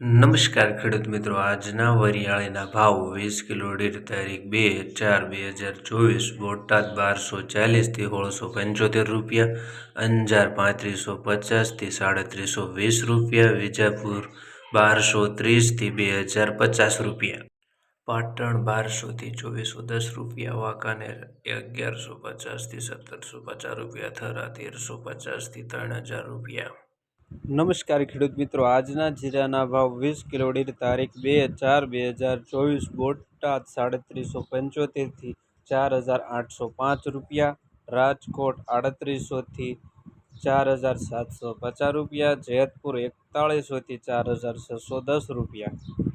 નમસ્કાર ખેડૂત મિત્રો, આજના વરિયાળીના ભાવ વીસ કિલો દીઠ તારીખ બે ચાર બે હજાર ચોવીસ, બોટાદ બારસો ચાલીસથી સોળસો પંચોતેર રૂપિયા, અંજાર પાંત્રીસો પચાસથી સાડત્રીસો વીસ રૂપિયા, વિજાપુર બારસો ત્રીસથી બે હજાર પચાસ રૂપિયા. પાટણ બારસોથી ચોવીસો દસ રૂપિયા, વાંકાનેર અગિયારસો પચાસથી સત્તરસો પચાસ રૂપિયા, થરા તેરસો પચાસથી ત્રણ હજાર રૂપિયા. નમસ્કાર ખેડૂત મિત્રો. આજના જીરાના ભાવ વીસ કિલો દીઠ તારીખ બે ચાર બે હજાર ચોવીસ બોટાદ સાડત્રીસો પંચોતેરથી ચાર હજાર આઠસો પાંચ રૂપિયા, રાજકોટ આડત્રીસોથી ચાર હજાર સાતસો પચાસ રૂપિયા, જેતપુર એકતાળીસોથી ચાર હજાર છસો દસ રૂપિયા.